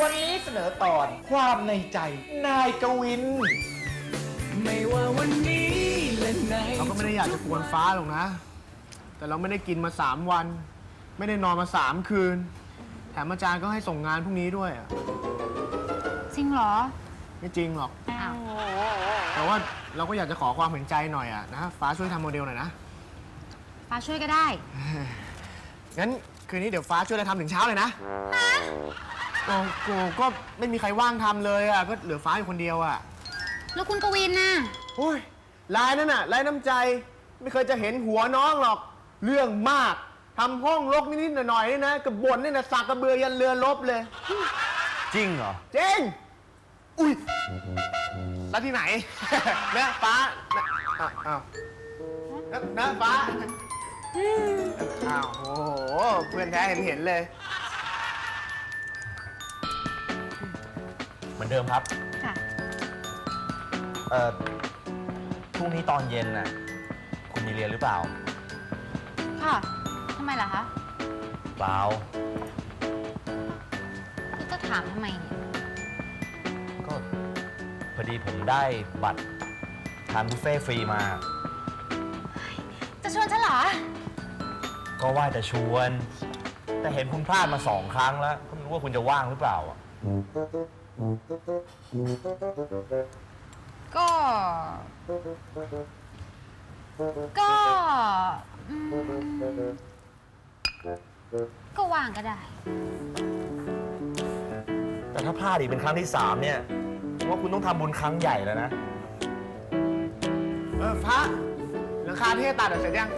วันนี้เสนอตอนความในใจ นายกวิน ไม่ว่าวันนี้และไหนเราก็ไม่ได้อยากจะกวนฟ้าหรอกนะ แต่เราไม่ได้กินมาสามวัน ไม่ได้นอนมาสามคืน แถมอาจารย์ก็ให้ส่งงานพรุ่งนี้ด้วยอะจริงเหรอ ไม่จริงหรอก อ้าว แต่ว่าเราก็อยากจะขอความเห็นใจหน่อยอะนะฟ้าช่วยทำโมเดลหน่อยนะ ฟ้าช่วยก็ได้ งั้นคืนนี้เดี๋ยวฟ้าช่วยเราทำถึงเช้าเลยนะ โอ้โหก็ไม่มีใครว่างทำเลยอะก็เหลือฟ้าอยู่คนเดียวอะแล้วคุณกวินน่ะ โอ้ยลายนั่นน่ะลายน้ำใจ ไม่เคยจะเห็นหัวน้องหรอก เรื่องมาก ทำห้องรกนิดๆหน่อยๆนี่นะกระบวนนี่นะสักกระเบือยันเรือลบเลย จริงเหรอ เจ๊งอุ้ย แล้วที่ไหน นะฟ้านะอ้าวอ้าวนะนะฟ้า อ้าว โอ้โห เพื่อนแท้เห็นเห็นๆเลย เหมือนเดิมครับ ค่ะ เอ่อพรุ่งนี้ตอนเย็นน่ะ คุณมีเรียนหรือเปล่า ค่ะ ทำไมล่ะคะเปล่า พี่จะถามทำไมเนี่ยก็พอดีผมได้บัตรทานบุฟเฟ่ต์ฟรีมา จะชวนฉันเหรอ ก็ว่าจะชวน แต่เห็นคุณพลาดมาสองครั้งแล้วก็ไม่รู้ว่าคุณจะว่างหรือเปล่าอะ ก็ ก็อืมก็ว่างก็ได้ แต่ถ้าพลาดอีกเป็นครั้งที่สามเนี่ยผมว่าคุณต้องทำบุญครั้งใหญ่แล้วนะ เออฟ้าหลังคาที่ให้ตัดอะเสร็จยัง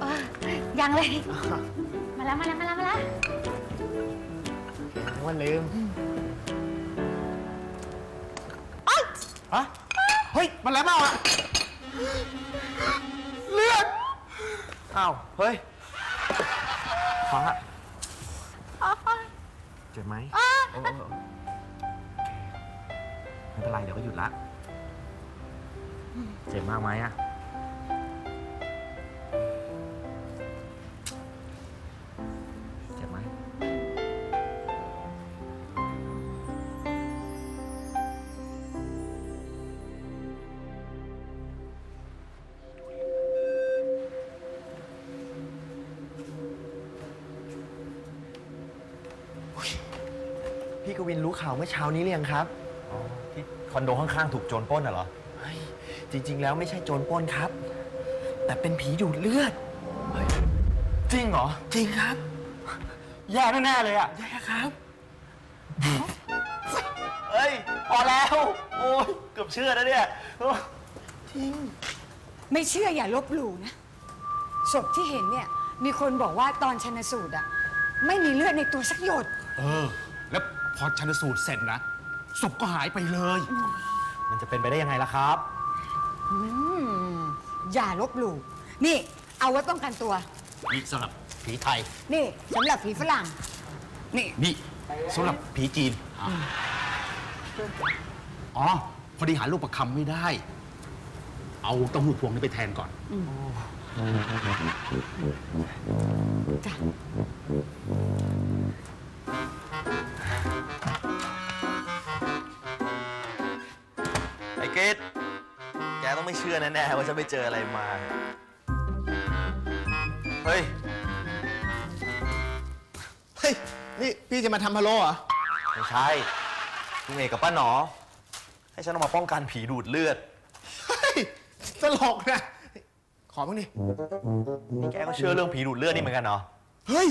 เออยังเลย มาแล้วมาแล้วมาแล้วมาแล้ว ว่าลืม เฮ้ย มันแล้วเปล่าอะเลือด อ้าว เฮ้ยฟ้าเจ็บไหมเออเออเออไม่เป็นไร เดี๋ยวก็หยุดละ เจ็บมากไหมอะ กวินรู้ข่าวเมื่อเช้านี้หรือยังครับอ๋อที่คอนโดข้างๆถูกโจรปล้นน่ะเหรอ เฮ้ยจริง ๆ แล้วไม่ใช่โจรปล้นครับ แต่เป็นผีดูดเลือด จริงเหรอ จริงครับ แย่แน่ๆเลยอะใช่ครับ เฮ้ย พอแล้ว โอ้ยเกือบเชื่อแล้วเนี่ยโอ้ยไม่เชื่ออย่าลบหลู่นะ ศพที่เห็นเนี่ย มีคนบอกว่าตอนชันสูตรอะไม่มีเลือดในตัวสักหยด เออแล้ว พอชันสูตรเสร็จนะศพก็หายไปเลย มันจะเป็นไปได้ยังไงล่ะครับ อย่าลบหลู่นี่ เอาไว้ป้องกันตัว นี่สำหรับผีไทย นี่สำหรับผีฝรั่ง นี่นี่สำหรับผีจีน อ๋อ พอดีหาลูกประคำไม่ได้ เอาเต้าหู้พวงนี้ไปแทนก่อนไอ้ กดแกต้องไม่เชื่อแน่ๆว่าฉันไปเจออะไรมา เฮ้ย เฮ้ย นี่พี่จะมาทำพะโล้เหรอ ไม่ใช่ลุงเอกกับป้าหนอ ให้ฉันเอามาป้องกันผีดูดเลือด เฮ้ยตลกนะ ขอบ้างดินี่แกก็เชื่อเรื่องผีดูดเลือดนี่เหมือนกันเหรอเฮ้ย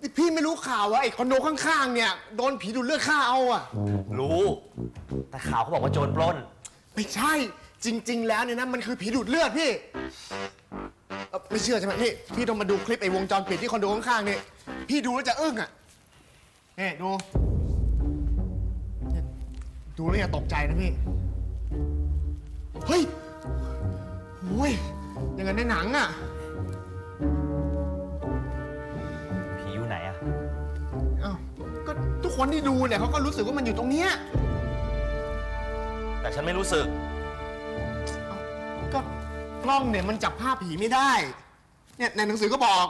นี่พี่ไม่รู้ข่าวว่าไอ้คอนโดข้างๆ เนี่ย โดนผีดูดเลือดฆ่าเอาอะรู้ แต่ข่าวเขาบอกว่าโจรปล้น ไม่ใช่จริง ๆ แล้วเนี่ยนะมันคือผีดูดเลือดพี่เอ่อไม่เชื่อใช่ไหมนี่พี่ต้องมาดูคลิปไอ้วงจรปิดที่คอนโดข้างๆนี่พี่ดูแล้วจะอึ้งอะนี่ดูเนี่ยดูแล้วอย่าตกใจนะพี่เฮ้ยโอ้ยอย่างนั้นในหนังอะผีอยู่ไหนอะเอ้าก็ทุกคนที่ดูเนี่ยเขาก็รู้สึกว่ามันอยู่ตรงเนี้ย แต่ฉันไม่รู้สึก ก็กล้องเนี่ยมันจับภาพผีไม่ได้ เนี่ยในหนังสือก็บอก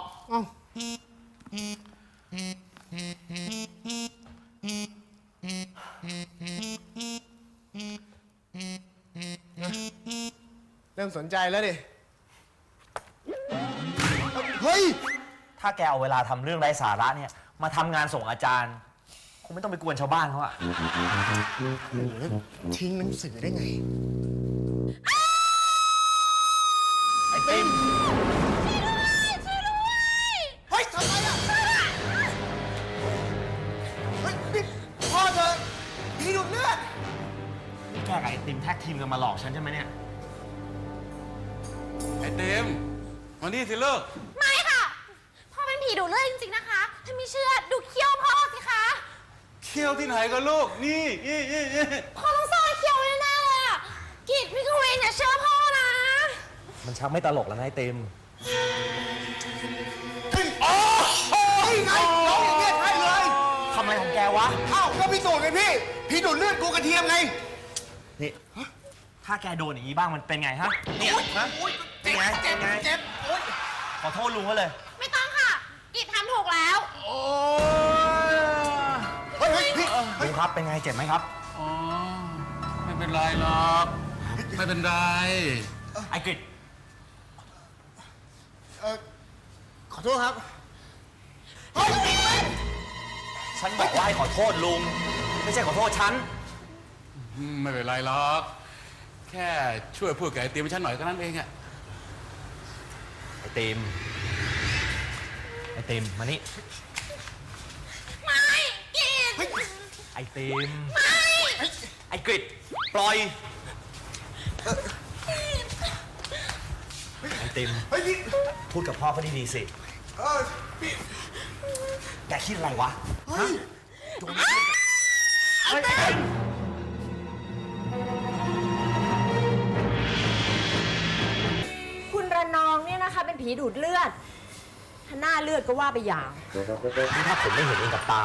เริ่มสนใจแล้วดิ เฮ้ย ถ้าแกเอาเวลาทำเรื่องไร้สาระเนี่ย มาทำงานส่งอาจารย์ คงไม่ต้องไปกวนชาวบ้านเขาอะทิ้งหนังสือได้ไง ไอ้ติมเฮ้ยทำไมอะเฮ้ยนี่พ่อเธอผีดูดเลือดนี่แกกับไอ้ติมแท็กทีมกันมาหลอกฉันใช่ไหมเนี่ย ไอ้เต็มมานี่สิเลิกไม่ค่ะ พ่อเป็นผีดูดเลือดจริงๆนะคะ ถ้าไม่เชื่อดูเขี้ยวพ่อสิคะ เคี่ยวที่ไหนก็ลูก นี่นี่นี่นี่พ่อต้องซ่อนเขี้ยวไว้แน่ๆเลยอะกิดพี่กวินอย่าเชื่อพ่อนะ มันชักไม่ตลกแล้วนะไอ้ติมโอ้ยไงน้องอย่างเงี้ยใช่เลยทำอะไรของแกวะ เอ้าก็พิสูจน์ไงพี่ผีดูดเลือดกูกระเทียมไงนี่ ถ้าแกโดนอย่างนี้บ้างมันเป็นไงฮะ เนี่ยฮะเป็นไงเจ็บเป็นไง เจ็บโอ๊ยขอโทษลุงเขาเลย ไม่ต้องค่ะ กิดทำถูกแล้ว โอ้ยเฮ้ยเฮ้ยพี่ ลุงครับเป็นไงเจ็บไหมครับ อ๋อ ไม่เป็นไรหรอก ไม่เป็นไร ไอ้กฤษเอ่อขอโทษครับฉันบอกว่าให้ขอโทษลุง ไม่ใช่ขอโทษฉัน ไม่เป็นไรหรอก แค่ช่วยพูดกับไอ้เต็มฉันหน่อยก็นั้นเองอะไอ้ติมไอ้ติมมานี่ ไอ้ติมไอ้กฤษปล่อยไอ้ติมเฮ้ยพี่พูดกับพ่อเขาดีๆสิเออพี่แกคิดอะไรวะเฮ้ยคุณระนองเนี่ยนะคะ เป็นผีดูดเลือดถ้าหน้าเลือดก็ว่าไปอย่าง นี่ถ้าผมไม่เห็นเองกับตา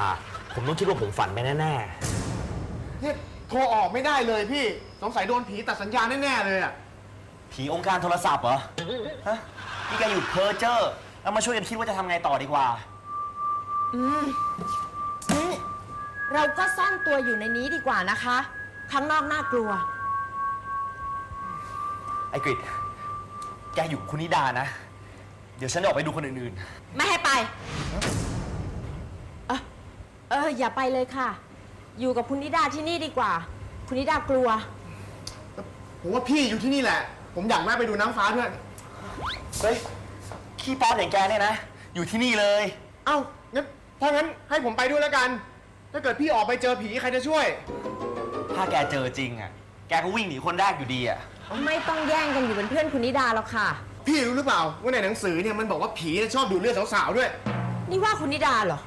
ผมต้องคิดว่าผมฝันไปแน่เนี่ยโทรออกไม่ได้เลยพี่ สงสัยโดนผีตัดสัญญาณแน่ๆเลยอะ ๆ ผีองค์การโทรศัพท์เหรอ ฮะนี่แกหยุดเพ้อเจ้อแล้วมาช่วยกันคิดว่าจะทำไงต่อดีกว่าเราก็ซ่อนตัวอยู่ในนี้ดีกว่านะคะ ข้างนอกน่ากลัว ไอ้กฤษแกอยู่กับคุณนิดานะ เดี๋ยวฉันจะออกไปดูคนอื่นไม่ให้ไปเออเอออย่าไปเลยค่ะ อยู่กับคุณนิดาที่นี่ดีกว่า คุณนิดากลัว ผมว่าพี่อยู่ที่นี่แหละ ผมอยากแม่ไปดูน้ำฟ้าด้วยๆเฮ้ยขี้ป้อนอย่างแกเนี่ยนะ อยู่ที่นี่เลย เอ้างั้นถ้างั้นให้ผมไปด้วยแล้วกัน ถ้าเกิดพี่ออกไปเจอผีใครจะช่วย ถ้าแกเจอจริงอะ แกก็วิ่งหนีคนแรกอยู่ดีอะ ไม่ต้องแย่งกันอยู่เป็นเพื่อนคุณนิดาหรอกค่ะ พี่รู้หรือเปล่าว่าในหนังสือเนี่ยมันบอกว่าผีเนี่ยชอบดูดเลือดสาวๆด้วย นี่ว่าคุณนิดาเหรอ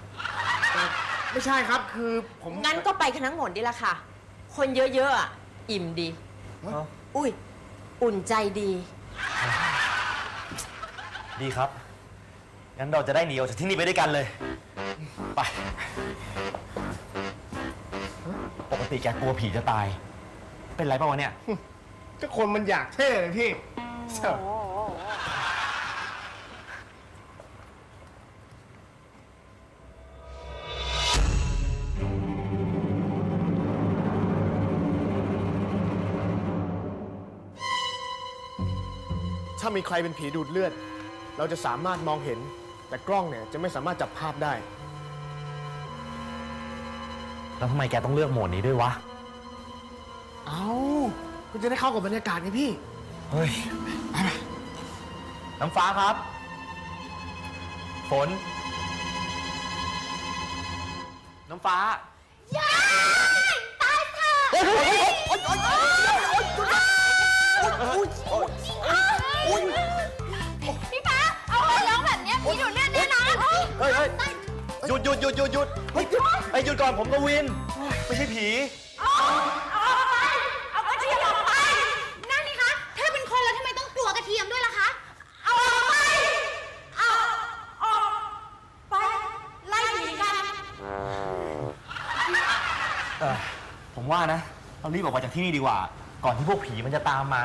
ไม่ใช่ครับคือผมงั้นก็ไปกันทั้งหมดดีละค่ะ คนเยอะๆอะอิ่มดีอุ้ย อุ่นใจดี ดีครับ งั้นเราจะได้หนีออกจากที่นี่ไปด้วยกันเลย ไป ปกติแกกลัวผีจะตาย เป็นไรเปล่าวะเนี่ย ก็คนมันอยากเท่เลยพี่ ถ้ามีใครเป็นผีดูดเลือด เราจะสามารถมองเห็น แต่กล้องเนี่ยจะไม่สามารถจับภาพได้ แล้วทำไมแกต้องเลือกโหมดนี้ด้วยวะ เอาคุณจะได้เข้ากับบรรยากาศไงพี่ เฮ้ย น้ำฟ้าครับ ฝน น้ำฟ้าพี่ ยเฮ้ยหยุดหยุดหยุดหยุดหยุดเฮ้ยหยุดไอ้ยหยุดก่อนผมกวิน ไม่ใช่ผีเอาออกไปเอากระเทียมออกไป นั่นนี่คะถ้าเป็นคนแล้วทำไมต้องกลัวกระเทียมด้วยล่ะคะ เอาออกไป เอาออกไปไล่ผีกันเออผมว่านะ เรารีบออกมาจากที่นี่ดีกว่า ก่อนที่พวกผีมันจะตามมา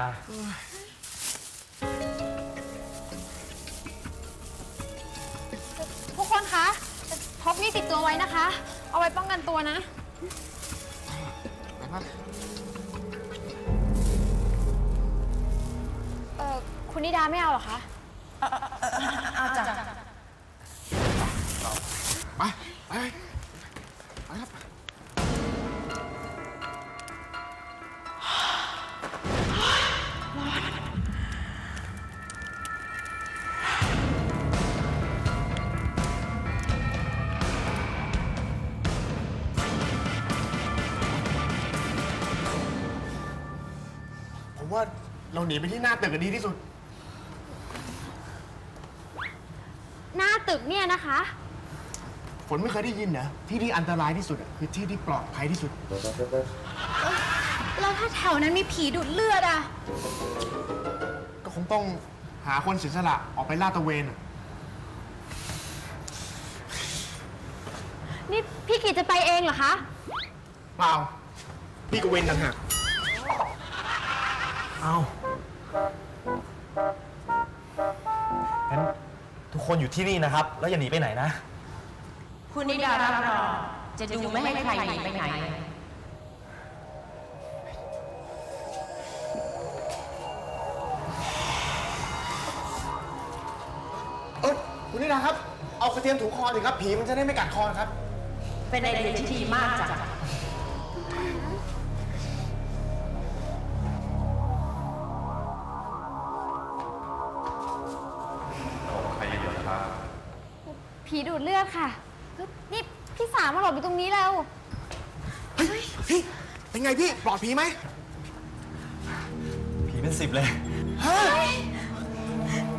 พกนี่ติดตัวไว้นะคะ เอาไว้ป้องกันตัวนะเอ่คุณนิดาไม่เอาหรอคะไปไปไปครับ ผมว่าเราหนีไปที่หน้าตึกกันดีที่สุด หน้าตึกเนี่ยนะคะ ฝนไม่เคยได้ยินนะที่ที่อันตรายที่สุดอะคือที่ที่ปลอดภัยที่สุด แล้วถ้าแถวนั้นมีผีดูดเลือดอะก็คงต้องหาคนเสียสละออกไปลาดตระเวนอะนี่พี่กิจจะไปเองเหรอคะ เปล่าพี่ก็เวนต่างหาก เอางั้นทุกคนอยู่ที่นี่นะครับ แล้วอย่าหนีไปไหนนะ คุณนิดารับรองจะดูไม่ให้ใครหนีไปไหน เออคุณนิดาครับ เอากระเทียมถูคอสิครับ ผีมันจะได้ไม่กัดคอครับ เป็นไอเดียที่ดีมากจ้ะ ผีดูดเลือดค่ะนี่พี่สามมาหลบอยู่ตรงนี้แล้วเฮ้ยพี่เป็นไงพี่ปลอดผีไหมผีเป็นสิบเลย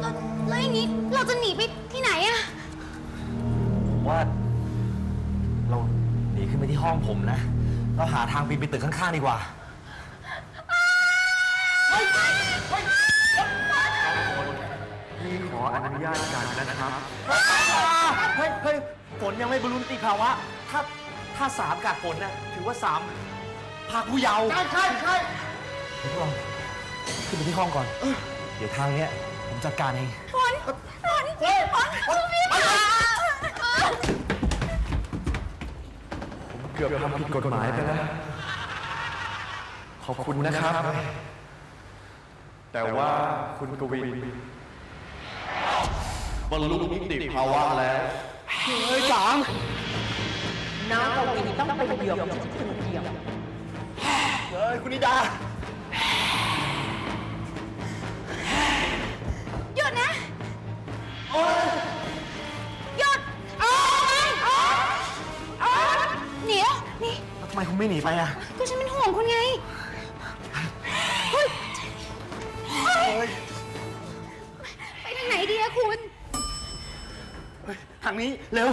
แล้วแล้วอย่างนี้เราจะหนีไปที่ไหนอะผมว่า เราหนีขึ้นไปที่ห้องผมนะ เราหาทางปีนไปตึกข้างๆดีกว่า พี่ขออนุญาตกันนะครับเฮ้ยเฮ้ยฝนยังไม่บรรลุนิติภาวะ ถ้าถ้าสามกัดฝนนะถือว่าสามพาผู้เยาว์ใช่ใช่ใช่เดี๋ยวพวกเราขึ้นไปที่ห้องก่อน เดี๋ยวทางเนี้ยผมจัดการเอง ฝน ฝน ฝนคุณพี่ค่ะเกือบทำผิดกฎหมายไปแล้ว ขอบคุณนะครับ แต่ว่าคุณกวิน บรรลุนิติภาวะแล้วน้องกวินต้องเป็นเหยื่อของที่คุณเดียวเฮ้ยคุณนิดา หยุดนะหยุดโอ๊ยโอ๊ยโอ๊ยหนีแล้วนี่ ทำไมคุณไม่หนีไปอะ ก็ฉันเป็นห่วงคุณไง นี้ เร็ว